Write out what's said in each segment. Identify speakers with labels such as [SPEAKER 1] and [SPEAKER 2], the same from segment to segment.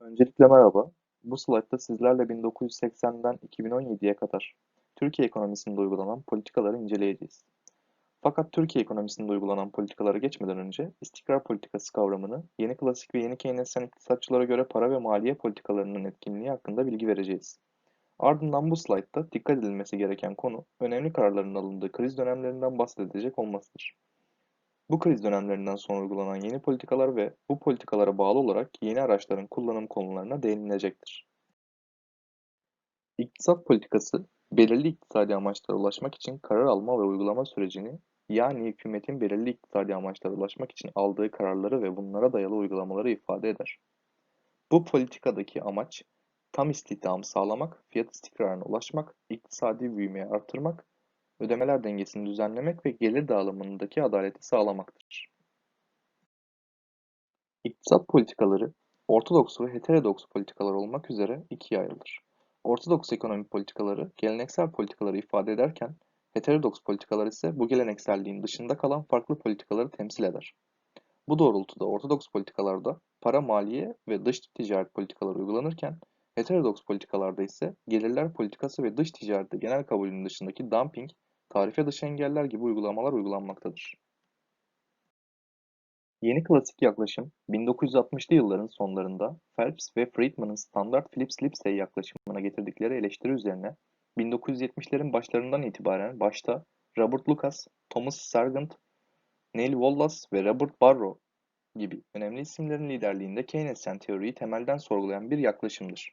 [SPEAKER 1] Öncelikle merhaba. Bu slaytta sizlerle 1980'den 2017'ye kadar Türkiye ekonomisinde uygulanan politikaları inceleyeceğiz. Fakat Türkiye ekonomisinde uygulanan politikalara geçmeden önce istikrar politikası kavramını yeni klasik ve yeni Keynesyen iktisatçılara göre para ve maliye politikalarının etkinliği hakkında bilgi vereceğiz. Ardından bu slaytta dikkat edilmesi gereken konu önemli kararların alındığı kriz dönemlerinden bahsedecek olmasıdır. Bu kriz dönemlerinden sonra uygulanan yeni politikalar ve bu politikalara bağlı olarak yeni araçların kullanım konularına değinilecektir. İktisat politikası, belirli iktisadi amaçlara ulaşmak için karar alma ve uygulama sürecini, yani hükümetin belirli iktisadi amaçlara ulaşmak için aldığı kararları ve bunlara dayalı uygulamaları ifade eder. Bu politikadaki amaç, tam istihdamı sağlamak, fiyat istikrarına ulaşmak, iktisadi büyümeyi artırmak ödemeler dengesini düzenlemek ve gelir dağılımındaki adaleti sağlamaktır. İktisat politikaları, ortodoks ve heterodoks politikalar olmak üzere ikiye ayrılır. Ortodoks ekonomi politikaları geleneksel politikaları ifade ederken, heterodoks politikalar ise bu gelenekselliğin dışında kalan farklı politikaları temsil eder. Bu doğrultuda ortodoks politikalarda para, maliye ve dış ticaret politikaları uygulanırken, heterodoks politikalarda ise gelirler politikası ve dış ticarette genel kabulün dışındaki dumping tarife dışı engeller gibi uygulamalar uygulanmaktadır. Yeni klasik yaklaşım, 1960'lı yılların sonlarında Phelps ve Friedman'ın standart Phillips-Lipsey yaklaşımına getirdikleri eleştiri üzerine 1970'lerin başlarından itibaren başta Robert Lucas, Thomas Sargent, Neil Wallace ve Robert Barrow gibi önemli isimlerin liderliğinde Keynesyen teoriyi temelden sorgulayan bir yaklaşımdır.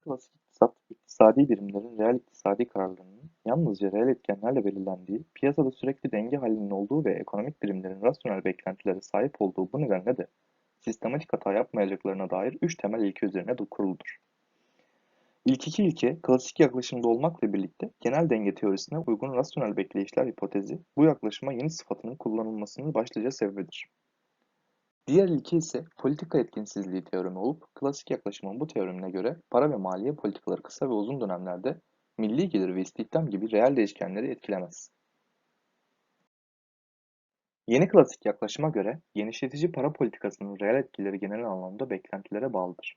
[SPEAKER 1] Klasik iktisat, iktisadi birimlerin reel iktisadi kararlarının yalnızca reel etkenlerle belirlendiği, piyasada sürekli denge halinin olduğu ve ekonomik birimlerin rasyonel beklentilere sahip olduğu bu nedenle de sistematik hata yapmayacaklarına dair üç temel ilke üzerine kuruludur. İlk iki ilke klasik yaklaşımda olmakla birlikte genel denge teorisine uygun rasyonel bekleyişler hipotezi bu yaklaşıma yeni sıfatının kullanılmasının başlıca sebebidir. Diğer ilke ise politika etkinsizliği teoremi olup klasik yaklaşımın bu teoremine göre para ve maliye politikaları kısa ve uzun dönemlerde milli gelir ve istihdam gibi reel değişkenleri etkilemez. Yeni klasik yaklaşıma göre genişletici para politikasının reel etkileri genel anlamda beklentilere bağlıdır.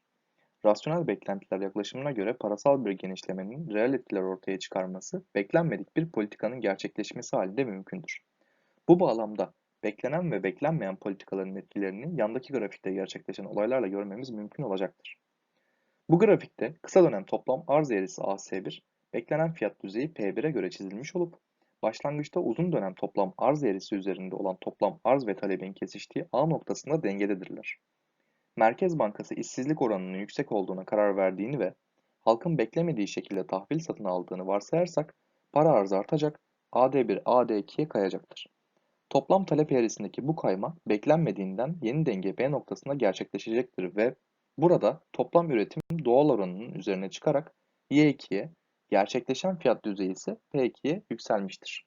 [SPEAKER 1] Rasyonel beklentiler yaklaşımına göre parasal bir genişlemenin reel etkiler ortaya çıkarması beklenmedik bir politikanın gerçekleşmesi halinde mümkündür. Bu bağlamda beklenen ve beklenmeyen politikaların etkilerini yandaki grafikte gerçekleşen olaylarla görmemiz mümkün olacaktır. Bu grafikte kısa dönem toplam arz eğrisi AS1, beklenen fiyat düzeyi P1'e göre çizilmiş olup, başlangıçta uzun dönem toplam arz eğrisi üzerinde olan toplam arz ve talebin kesiştiği A noktasında dengededirler. Merkez Bankası işsizlik oranının yüksek olduğuna karar verdiğini ve halkın beklemediği şekilde tahvil satın aldığını varsayarsak para arzı artacak, AD1 AD2'ye kayacaktır. Toplam talep eğrisindeki bu kayma beklenmediğinden yeni denge B noktasında gerçekleşecektir ve burada toplam üretim doğal oranının üzerine çıkarak Y2'ye, gerçekleşen fiyat düzeyi ise P2'ye yükselmiştir.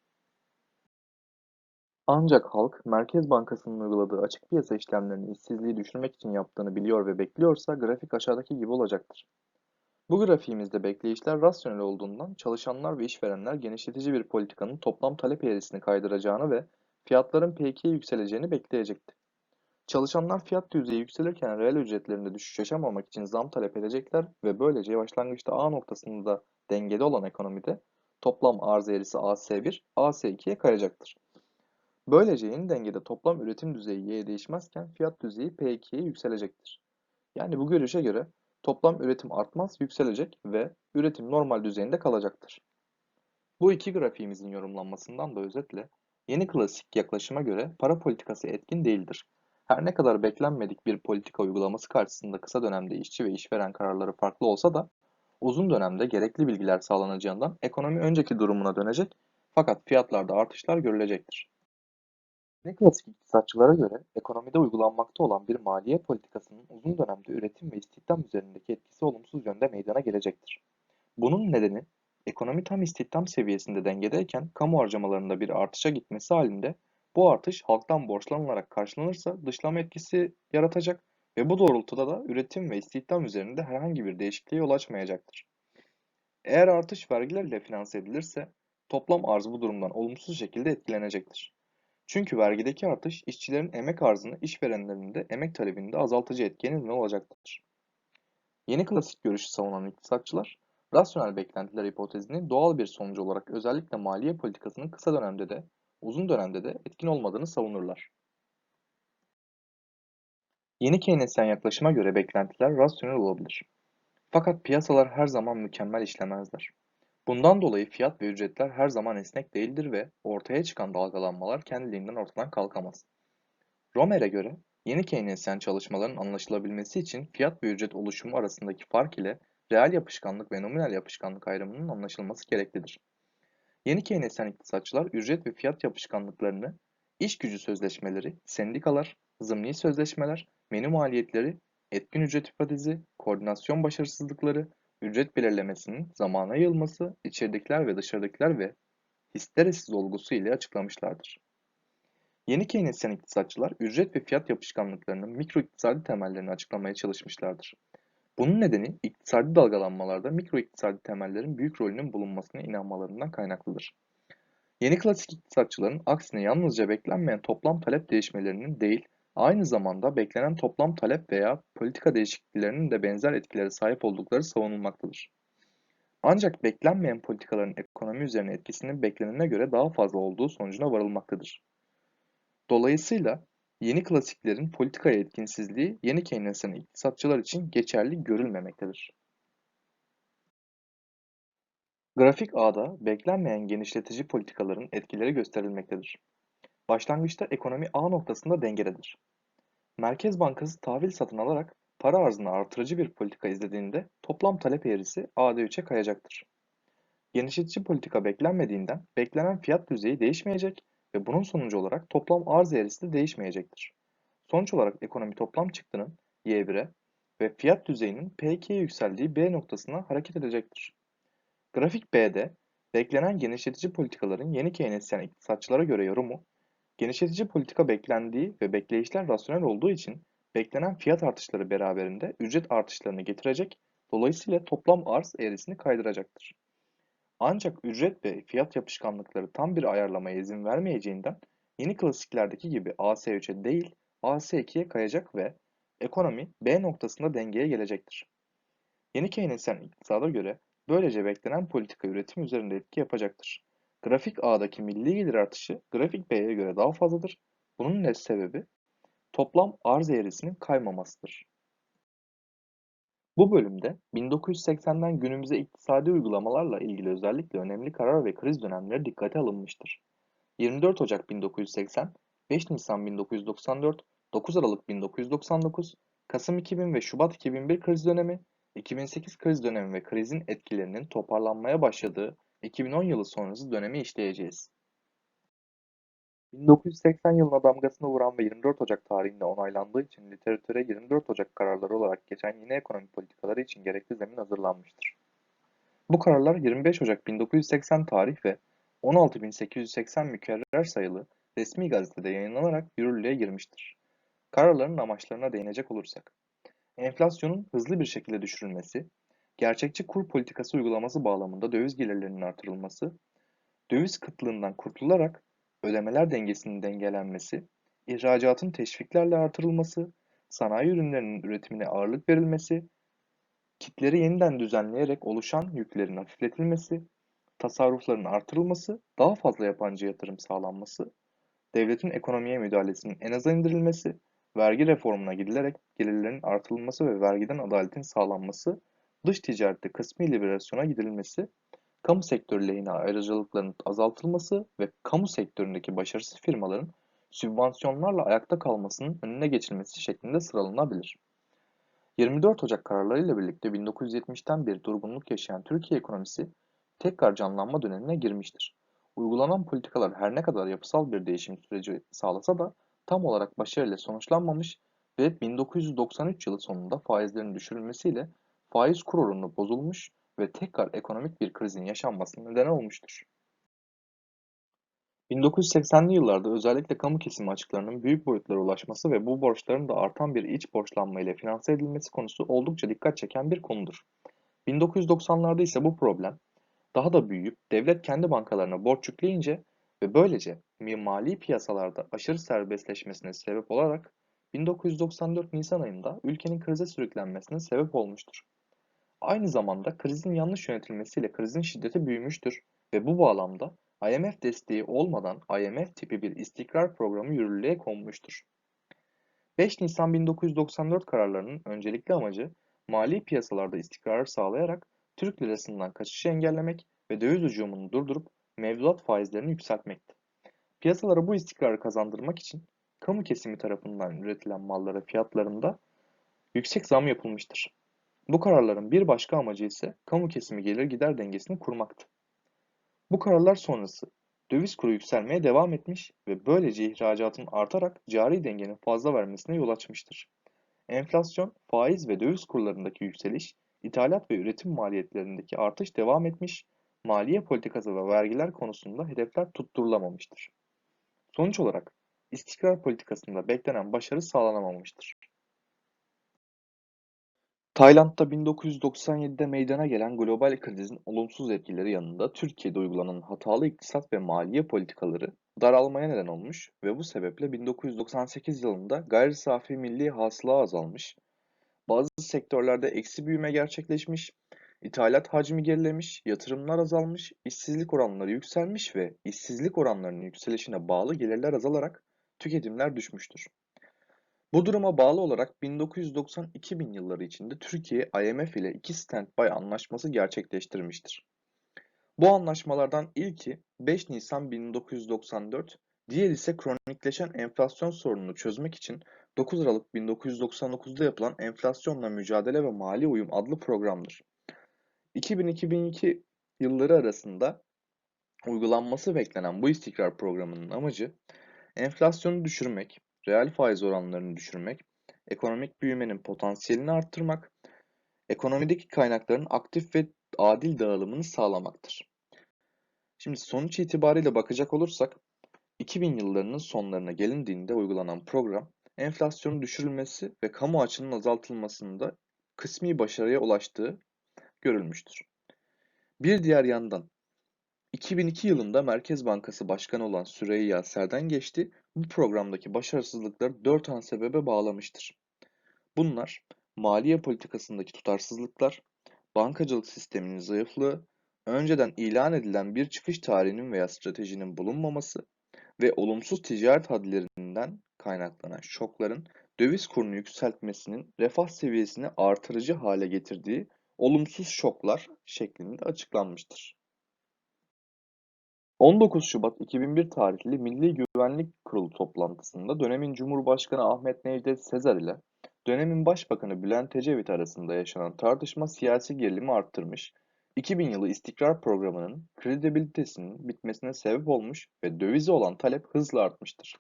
[SPEAKER 1] Ancak halk Merkez Bankası'nın uyguladığı açık piyasa işlemlerini işsizliği düşürmek için yaptığını biliyor ve bekliyorsa grafik aşağıdaki gibi olacaktır. Bu grafiğimizde bekleyişler rasyonel olduğundan çalışanlar ve işverenler genişletici bir politikanın toplam talep eğrisini kaydıracağını ve fiyatların P2'ye yükseleceğini bekleyecekti. Çalışanlar fiyat düzeyi yükselirken reel ücretlerinde düşüş yaşamamak için zam talep edecekler ve böylece başlangıçta A noktasında dengede olan ekonomide toplam arz eğrisi AS1, AS2'ye kayacaktır. Böylece yeni dengede toplam üretim düzeyi Y değişmezken fiyat düzeyi P2'ye yükselecektir. Yani bu görüşe göre toplam üretim artmaz, yükselecek ve üretim normal düzeyinde kalacaktır. Bu iki grafiğimizin yorumlanmasından da özetle Yeni klasik yaklaşıma göre para politikası etkin değildir. Her ne kadar beklenmedik bir politika uygulaması karşısında kısa dönemde işçi ve işveren kararları farklı olsa da uzun dönemde gerekli bilgiler sağlanacağından ekonomi önceki durumuna dönecek fakat fiyatlarda artışlar görülecektir. Yeni klasik iktisatçılara göre ekonomide uygulanmakta olan bir maliye politikasının uzun dönemde üretim ve istihdam üzerindeki etkisi olumsuz yönde meydana gelecektir. Bunun nedeni Ekonomi tam istihdam seviyesinde dengedeyken kamu harcamalarında bir artışa gitmesi halinde bu artış halktan borçlanılarak karşılanırsa dışlama etkisi yaratacak ve bu doğrultuda da üretim ve istihdam üzerinde herhangi bir değişikliğe yol açmayacaktır. Eğer artış vergiler ile finanse edilirse toplam arz bu durumdan olumsuz şekilde etkilenecektir. Çünkü vergideki artış işçilerin emek arzını işverenlerin de emek talebini de azaltıcı etkiye neden olacaktır. Yeni klasik görüşü savunan iktisatçılar, rasyonel beklentiler hipotezinin doğal bir sonucu olarak özellikle maliye politikasının kısa dönemde de uzun dönemde de etkin olmadığını savunurlar. Yeni Keynesyen yaklaşıma göre beklentiler rasyonel olabilir. Fakat piyasalar her zaman mükemmel işlemezler. Bundan dolayı fiyat ve ücretler her zaman esnek değildir ve ortaya çıkan dalgalanmalar kendiliğinden ortadan kalkamaz. Romer'e göre yeni Keynesyen çalışmaların anlaşılabilmesi için fiyat ve ücret oluşumu arasındaki fark ile reel yapışkanlık ve nominal yapışkanlık ayrımının anlaşılması gereklidir. Yeni Keynesyen iktisatçılar ücret ve fiyat yapışkanlıklarını iş gücü sözleşmeleri, sendikalar, zımni sözleşmeler, menü maliyetleri, etkin ücret hipotezi, koordinasyon başarısızlıkları, ücret belirlemesinin zamana yayılması, içeridekiler ve dışarıdakiler ve histeresiz olgusu ile açıklamışlardır. Yeni Keynesyen iktisatçılar ücret ve fiyat yapışkanlıklarının mikro iktisadi temellerini açıklamaya çalışmışlardır. Bunun nedeni iktisadi dalgalanmalarda mikro iktisadi temellerin büyük rolünün bulunmasına inanmalarından kaynaklıdır. Yeni klasik iktisatçıların aksine yalnızca beklenmeyen toplam talep değişmelerinin değil, aynı zamanda beklenen toplam talep veya politika değişikliklerinin de benzer etkilere sahip oldukları savunulmaktadır. Ancak beklenmeyen politikaların ekonomi üzerine etkisinin beklenene göre daha fazla olduğu sonucuna varılmaktadır. Dolayısıyla yeni klasiklerin politikaya etkinsizliği yeni Keynesyen iktisatçılar için geçerli görülmemektedir. Grafik A'da beklenmeyen genişletici politikaların etkileri gösterilmektedir. Başlangıçta ekonomi A noktasında dengededir. Merkez Bankası tahvil satın alarak para arzını artırıcı bir politika izlediğinde toplam talep eğrisi AD3'e kayacaktır. Genişletici politika beklenmediğinden beklenen fiyat düzeyi değişmeyecek ve bunun sonucu olarak toplam arz eğrisi de değişmeyecektir. Sonuç olarak ekonomi toplam çıktının Y1'e ve fiyat düzeyinin P2'ye yükseldiği B noktasına hareket edecektir. Grafik B'de beklenen genişletici politikaların yeni Keynesyen iktisatçılara göre yorumu, genişletici politika beklendiği ve bekleyişler rasyonel olduğu için beklenen fiyat artışları beraberinde ücret artışlarını getirecek, dolayısıyla toplam arz eğrisini kaydıracaktır. Ancak ücret ve fiyat yapışkanlıkları tam bir ayarlamaya izin vermeyeceğinden yeni klasiklerdeki gibi AS3'e değil AS2'ye kayacak ve ekonomi B noktasında dengeye gelecektir. Yeni Keynesyen iktisada göre böylece beklenen politika üretim üzerinde etki yapacaktır. Grafik A'daki milli gelir artışı grafik B'ye göre daha fazladır. Bunun ne sebebi? Toplam arz eğrisinin kaymamasıdır. Bu bölümde 1980'den günümüze iktisadi uygulamalarla ilgili özellikle önemli karar ve kriz dönemleri dikkate alınmıştır. 24 Ocak 1980, 5 Nisan 1994, 9 Aralık 1999, Kasım 2000 ve Şubat 2001 kriz dönemi, 2008 kriz dönemi ve krizin etkilerinin toparlanmaya başladığı 2010 yılı sonrası dönemi işleyeceğiz. 1980 yılına damgasını vuran ve 24 Ocak tarihinde onaylandığı için literatüre 24 Ocak kararları olarak geçen yeni ekonomi politikaları için gerekli zemin hazırlanmıştır. Bu kararlar 25 Ocak 1980 tarih ve 16.880 mükerrer sayılı resmi gazetede yayınlanarak yürürlüğe girmiştir. Kararların amaçlarına değinecek olursak, enflasyonun hızlı bir şekilde düşürülmesi, gerçekçi kur politikası uygulaması bağlamında döviz gelirlerinin artırılması, döviz kıtlığından kurtularak ödemeler dengesinin dengelenmesi, ihracatın teşviklerle artırılması, sanayi ürünlerinin üretimine ağırlık verilmesi, kitleri yeniden düzenleyerek oluşan yüklerin hafifletilmesi, tasarrufların artırılması, daha fazla yabancı yatırım sağlanması, devletin ekonomiye müdahalesinin en aza indirilmesi, vergi reformuna gidilerek gelirlerin artırılması ve vergiden adaletin sağlanması, dış ticarette kısmi liberasyona gidilmesi, kamu sektörü lehine ayrıcalıkların azaltılması ve kamu sektöründeki başarısız firmaların sübvansiyonlarla ayakta kalmasının önüne geçilmesi şeklinde sıralanabilir. 24 Ocak kararlarıyla birlikte 1970'ten beri durgunluk yaşayan Türkiye ekonomisi tekrar canlanma dönemine girmiştir. Uygulanan politikalar her ne kadar yapısal bir değişim süreci sağlasa da tam olarak başarıyla sonuçlanmamış ve 1993 yılı sonunda faizlerin düşürülmesiyle faiz kur bozulmuş ve tekrar ekonomik bir krizin yaşanmasına neden olmuştur. 1980'li yıllarda özellikle kamu kesimi açıklarının büyük boyutlara ulaşması ve bu borçların da artan bir iç borçlanma ile finanse edilmesi konusu oldukça dikkat çeken bir konudur. 1990'larda ise bu problem daha da büyüyüp devlet kendi bankalarına borç yükleyince ve böylece mali piyasalarda aşırı serbestleşmesine sebep olarak 1994 Nisan ayında ülkenin krize sürüklenmesine sebep olmuştur. Aynı zamanda krizin yanlış yönetilmesiyle krizin şiddeti büyümüştür ve bu bağlamda IMF desteği olmadan IMF tipi bir istikrar programı yürürlüğe konmuştur. 5 Nisan 1994 kararlarının öncelikli amacı mali piyasalarda istikrarı sağlayarak Türk lirasından kaçışı engellemek ve döviz hücumunu durdurup mevduat faizlerini yükseltmekti. Piyasalara bu istikrarı kazandırmak için kamu kesimi tarafından üretilen mallara fiyatlarında yüksek zam yapılmıştır. Bu kararların bir başka amacı ise kamu kesimi gelir gider dengesini kurmaktı. Bu kararlar sonrası döviz kuru yükselmeye devam etmiş ve böylece ihracatın artarak cari dengenin fazla vermesine yol açmıştır. Enflasyon, faiz ve döviz kurlarındaki yükseliş, ithalat ve üretim maliyetlerindeki artış devam etmiş, maliye politikası ve vergiler konusunda hedefler tutturulamamıştır. Sonuç olarak istikrar politikasında beklenen başarı sağlanamamıştır. Tayland'da 1997'de meydana gelen global krizin olumsuz etkileri yanında Türkiye'de uygulanan hatalı iktisat ve maliye politikaları daralmaya neden olmuş ve bu sebeple 1998 yılında gayri safi milli hasıla azalmış, bazı sektörlerde eksi büyüme gerçekleşmiş, ithalat hacmi gerilemiş, yatırımlar azalmış, işsizlik oranları yükselmiş ve işsizlik oranlarının yükselişine bağlı gelirler azalarak tüketimler düşmüştür. Bu duruma bağlı olarak 1990-2000 yılları içinde Türkiye IMF ile iki standby anlaşması gerçekleştirmiştir. Bu anlaşmalardan ilki 5 Nisan 1994, diğer ise kronikleşen enflasyon sorununu çözmek için 9 Aralık 1999'da yapılan Enflasyonla Mücadele ve Mali Uyum adlı programdır. 2000-2002 yılları arasında uygulanması beklenen bu istikrar programının amacı enflasyonu düşürmek, reel faiz oranlarını düşürmek, ekonomik büyümenin potansiyelini arttırmak, ekonomideki kaynakların aktif ve adil dağılımını sağlamaktır. Şimdi sonuç itibariyle bakacak olursak 2000 yıllarının sonlarına gelindiğinde uygulanan program enflasyonun düşürülmesi ve kamu açının azaltılmasında kısmi başarıya ulaştığı görülmüştür. Bir diğer yandan 2002 yılında Merkez Bankası Başkanı olan Süreyya Serden geçti bu programdaki başarısızlıkları dört ana sebebe bağlamıştır. Bunlar maliye politikasındaki tutarsızlıklar, bankacılık sisteminin zayıflığı, önceden ilan edilen bir çıkış tarihinin veya stratejinin bulunmaması ve olumsuz ticaret hadlerinden kaynaklanan şokların döviz kurunu yükseltmesinin refah seviyesini artırıcı hale getirdiği olumsuz şoklar şeklinde açıklanmıştır. 19 Şubat 2001 tarihli Milli Güvenlik Kurulu toplantısında dönemin Cumhurbaşkanı Ahmet Necdet Sezer ile dönemin Başbakanı Bülent Ecevit arasında yaşanan tartışma siyasi gerilimi arttırmış, 2000 yılı istikrar programının kredibilitesinin bitmesine sebep olmuş ve dövize olan talep hızla artmıştır.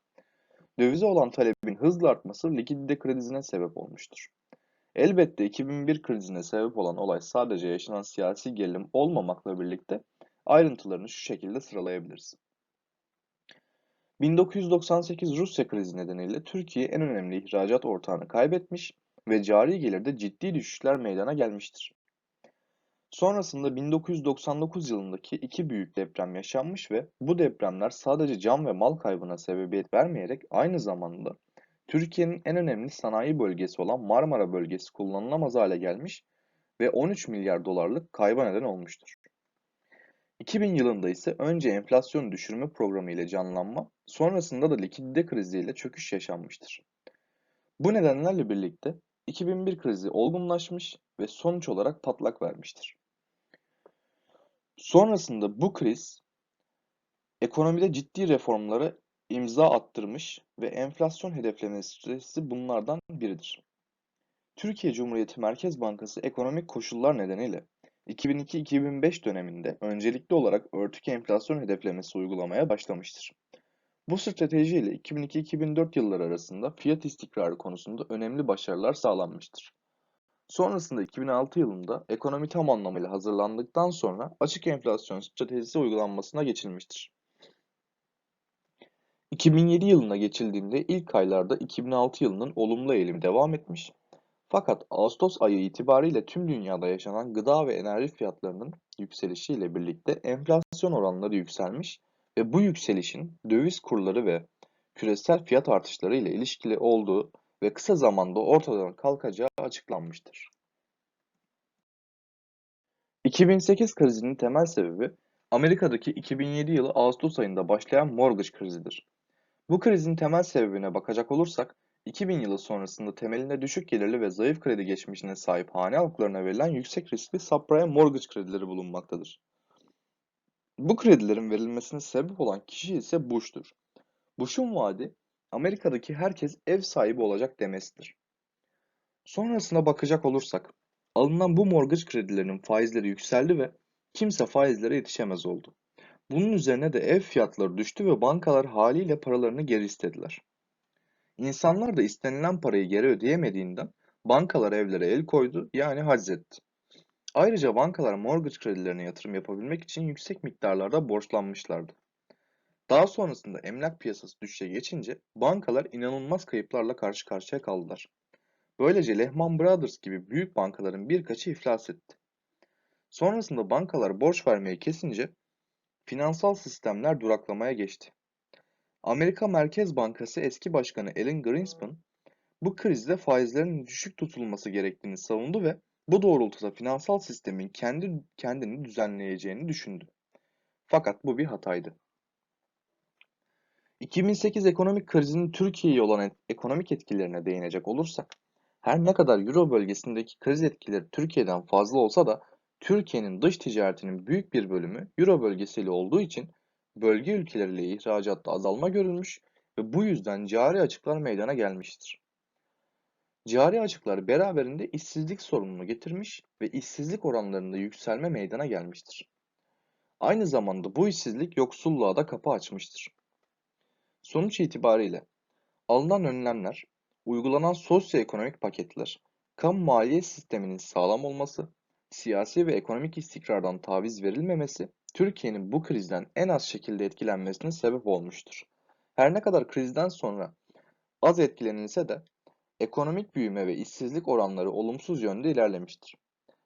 [SPEAKER 1] Dövize olan talebin hızla artması likidite krizine sebep olmuştur. Elbette 2001 krizine sebep olan olay sadece yaşanan siyasi gerilim olmamakla birlikte Ayrıntılarını şu şekilde sıralayabiliriz. 1998 Rusya krizi nedeniyle Türkiye en önemli ihracat ortağını kaybetmiş ve cari gelirde ciddi düşüşler meydana gelmiştir. Sonrasında 1999 yılındaki iki büyük deprem yaşanmış ve bu depremler sadece can ve mal kaybına sebebiyet vermeyerek aynı zamanda Türkiye'nin en önemli sanayi bölgesi olan Marmara bölgesi kullanılamaz hale gelmiş ve 13 milyar dolarlık kayba neden olmuştur. 2000 yılında ise önce enflasyonu düşürme programı ile canlanma, sonrasında da likidite kriziyle çöküş yaşanmıştır. Bu nedenlerle birlikte 2001 krizi olgunlaşmış ve sonuç olarak patlak vermiştir. Sonrasında bu kriz ekonomide ciddi reformlara imza attırmış ve enflasyon hedeflemesi stratejisi bunlardan biridir. Türkiye Cumhuriyeti Merkez Bankası ekonomik koşullar nedeniyle 2002-2005 döneminde öncelikli olarak örtük enflasyon hedeflemesi uygulamaya başlamıştır. Bu strateji ile 2002-2004 yılları arasında fiyat istikrarı konusunda önemli başarılar sağlanmıştır. Sonrasında 2006 yılında ekonomi tam anlamıyla hazırlandıktan sonra açık enflasyon stratejisi uygulanmasına geçilmiştir. 2007 yılına geçildiğinde ilk aylarda 2006 yılının olumlu eğilimi devam etmiş fakat Ağustos ayı itibariyle tüm dünyada yaşanan gıda ve enerji fiyatlarının yükselişiyle birlikte enflasyon oranları yükselmiş ve bu yükselişin döviz kurları ve küresel fiyat artışları ile ilişkili olduğu ve kısa zamanda ortadan kalkacağı açıklanmıştır. 2008 krizinin temel sebebi Amerika'daki 2007 yılı Ağustos ayında başlayan mortgage krizidir. Bu krizin temel sebebine bakacak olursak 2000 yılı sonrasında temelinde düşük gelirli ve zayıf kredi geçmişine sahip hane halklarına verilen yüksek riskli subprime mortgage kredileri bulunmaktadır. Bu kredilerin verilmesine sebep olan kişi ise Bush'tur. Bush'un vaadi Amerika'daki herkes ev sahibi olacak demesidir. Sonrasına bakacak olursak alınan bu mortgage kredilerinin faizleri yükseldi ve kimse faizlere yetişemez oldu. Bunun üzerine de ev fiyatları düştü ve bankalar haliyle paralarını geri istediler. İnsanlar da istenilen parayı geri ödeyemediğinden bankalar evlere el koydu yani haczetti. Ayrıca bankalar mortgage kredilerine yatırım yapabilmek için yüksek miktarlarda borçlanmışlardı. Daha sonrasında emlak piyasası düşüşe geçince bankalar inanılmaz kayıplarla karşı karşıya kaldılar. Böylece Lehman Brothers gibi büyük bankaların birkaçı iflas etti. Sonrasında bankalar borç vermeyi kesince finansal sistemler duraklamaya geçti. Amerika Merkez Bankası eski başkanı Alan Greenspan bu krizde faizlerin düşük tutulması gerektiğini savundu ve bu doğrultuda finansal sistemin kendi kendini düzenleyeceğini düşündü. Fakat bu bir hataydı. 2008 ekonomik krizinin Türkiye'ye olan ekonomik etkilerine değinecek olursak, her ne kadar Euro bölgesindeki kriz etkileri Türkiye'den fazla olsa da Türkiye'nin dış ticaretinin büyük bir bölümü Euro bölgesiyle olduğu için bölge ülkeleriyle ihracatta azalma görülmüş ve bu yüzden cari açıklar meydana gelmiştir. Cari açıklar beraberinde işsizlik sorununu getirmiş ve işsizlik oranlarında yükselme meydana gelmiştir. Aynı zamanda bu işsizlik yoksulluğa da kapı açmıştır. Sonuç itibariyle alınan önlemler, uygulanan sosyoekonomik paketler, kamu maliye sisteminin sağlam olması, siyasi ve ekonomik istikrardan taviz verilmemesi, Türkiye'nin bu krizden en az şekilde etkilenmesine sebep olmuştur. Her ne kadar krizden sonra az etkilenilse de ekonomik büyüme ve işsizlik oranları olumsuz yönde ilerlemiştir.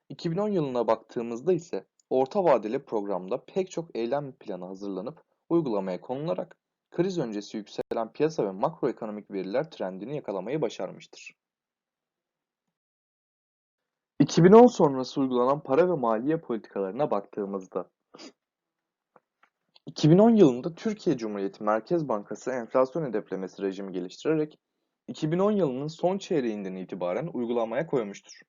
[SPEAKER 1] 2010 yılına baktığımızda ise orta vadeli programda pek çok eylem planı hazırlanıp uygulamaya konularak kriz öncesi yükselen piyasa ve makroekonomik veriler trendini yakalamayı başarmıştır. 2010 sonrası uygulanan para ve maliye politikalarına baktığımızda 2010 yılında Türkiye Cumhuriyeti Merkez Bankası enflasyon hedeflemesi rejimi geliştirerek 2010 yılının son çeyreğinden itibaren uygulamaya koymuştur.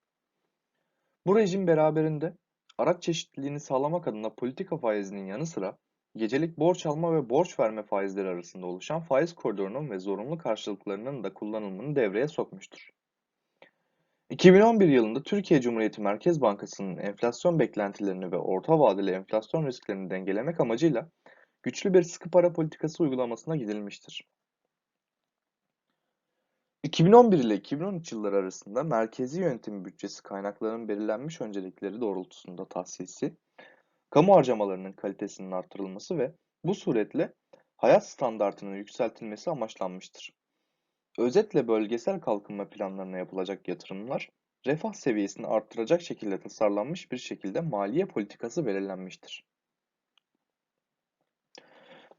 [SPEAKER 1] Bu rejim beraberinde araç çeşitliliğini sağlamak adına politika faizinin yanı sıra gecelik borç alma ve borç verme faizleri arasında oluşan faiz koridorunun ve zorunlu karşılıklarının da kullanılımını devreye sokmuştur. 2011 yılında Türkiye Cumhuriyeti Merkez Bankası'nın enflasyon beklentilerini ve orta vadeli enflasyon risklerini dengelemek amacıyla güçlü bir sıkı para politikası uygulamasına gidilmiştir. 2011 ile 2013 yılları arasında merkezi yönetim bütçesi kaynaklarının belirlenmiş öncelikleri doğrultusunda tahsisi, kamu harcamalarının kalitesinin artırılması ve bu suretle hayat standartının yükseltilmesi amaçlanmıştır. Özetle bölgesel kalkınma planlarına yapılacak yatırımlar, refah seviyesini arttıracak şekilde tasarlanmış bir şekilde maliye politikası belirlenmiştir.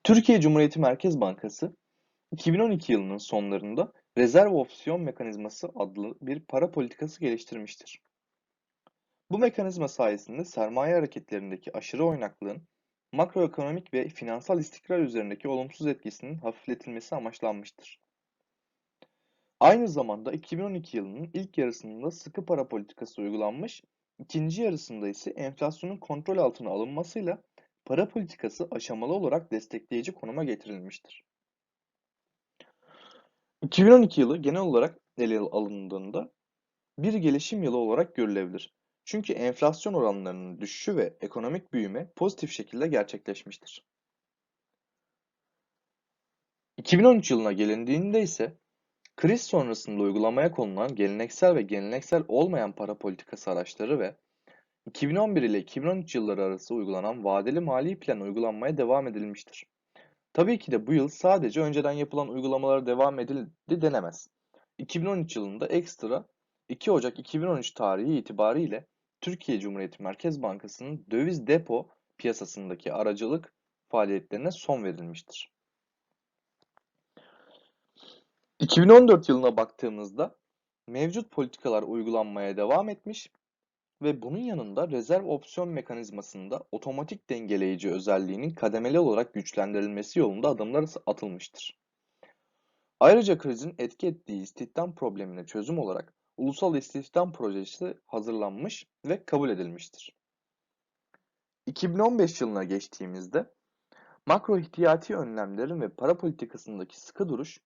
[SPEAKER 1] Türkiye Cumhuriyeti Merkez Bankası, 2012 yılının sonlarında rezerv opsiyon mekanizması adlı bir para politikası geliştirmiştir. Bu mekanizma sayesinde sermaye hareketlerindeki aşırı oynaklığın makroekonomik ve finansal istikrar üzerindeki olumsuz etkisinin hafifletilmesi amaçlanmıştır. Aynı zamanda 2012 yılının ilk yarısında sıkı para politikası uygulanmış, ikinci yarısında ise enflasyonun kontrol altına alınmasıyla para politikası aşamalı olarak destekleyici konuma getirilmiştir. 2012 yılı genel olarak ele alındığında bir gelişim yılı olarak görülebilir. Çünkü enflasyon oranlarının düşüşü ve ekonomik büyüme pozitif şekilde gerçekleşmiştir. 2013 yılına gelindiğinde ise kriz sonrasında uygulamaya konulan geleneksel ve geleneksel olmayan para politikası araçları ve 2011 ile 2013 yılları arası uygulanan vadeli mali plan uygulanmaya devam edilmiştir. Tabii ki de bu yıl sadece önceden yapılan uygulamalara devam edildi denemez. 2013 yılında ekstra 2 Ocak 2013 tarihi itibariyle Türkiye Cumhuriyeti Merkez Bankası'nın döviz depo piyasasındaki aracılık faaliyetlerine son verilmiştir. 2014 yılına baktığımızda mevcut politikalar uygulanmaya devam etmiş ve bunun yanında rezerv opsiyon mekanizmasında otomatik dengeleyici özelliğinin kademeli olarak güçlendirilmesi yolunda adımlar atılmıştır. Ayrıca krizin etki ettiği istihdam problemine çözüm olarak Ulusal İstihdam Projesi hazırlanmış ve kabul edilmiştir. 2015 yılına geçtiğimizde makro ihtiyati önlemlerin ve para politikasındaki sıkı duruş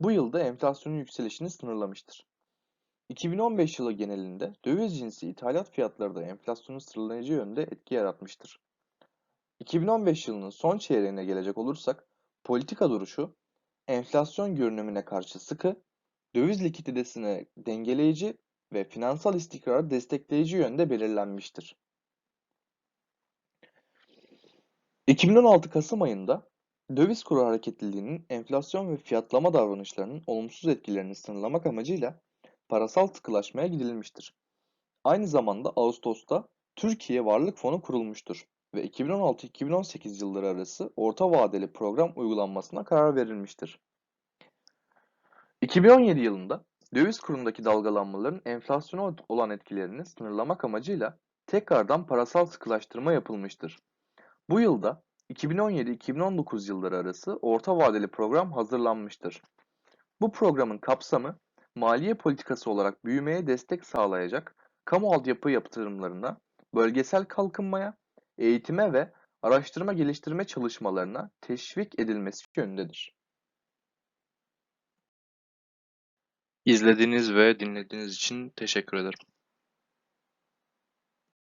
[SPEAKER 1] bu yılda enflasyonun yükselişini sınırlamıştır. 2015 yılı genelinde döviz cinsi ithalat fiyatları da enflasyonu sınırlayıcı yönde etki yaratmıştır. 2015 yılının son çeyreğine gelecek olursak politika duruşu enflasyon görünümüne karşı sıkı, döviz likiditesine dengeleyici ve finansal istikrarı destekleyici yönde belirlenmiştir. 2016 Kasım ayında döviz kuru hareketliliğinin enflasyon ve fiyatlama davranışlarının olumsuz etkilerini sınırlamak amacıyla parasal sıkılaşmaya gidilmiştir. Aynı zamanda Ağustos'ta Türkiye Varlık Fonu kurulmuştur ve 2016-2018 yılları arası orta vadeli program uygulanmasına karar verilmiştir. 2017 yılında döviz kurundaki dalgalanmaların enflasyona olan etkilerini sınırlamak amacıyla tekrardan parasal sıkılaştırma yapılmıştır. Bu yılda 2017-2019 yılları arası orta vadeli program hazırlanmıştır. Bu programın kapsamı maliye politikası olarak büyümeye destek sağlayacak kamu altyapı yatırımlarına, bölgesel kalkınmaya, eğitime ve araştırma geliştirme çalışmalarına teşvik edilmesi yönündedir.
[SPEAKER 2] İzlediğiniz ve dinlediğiniz için teşekkür ederim.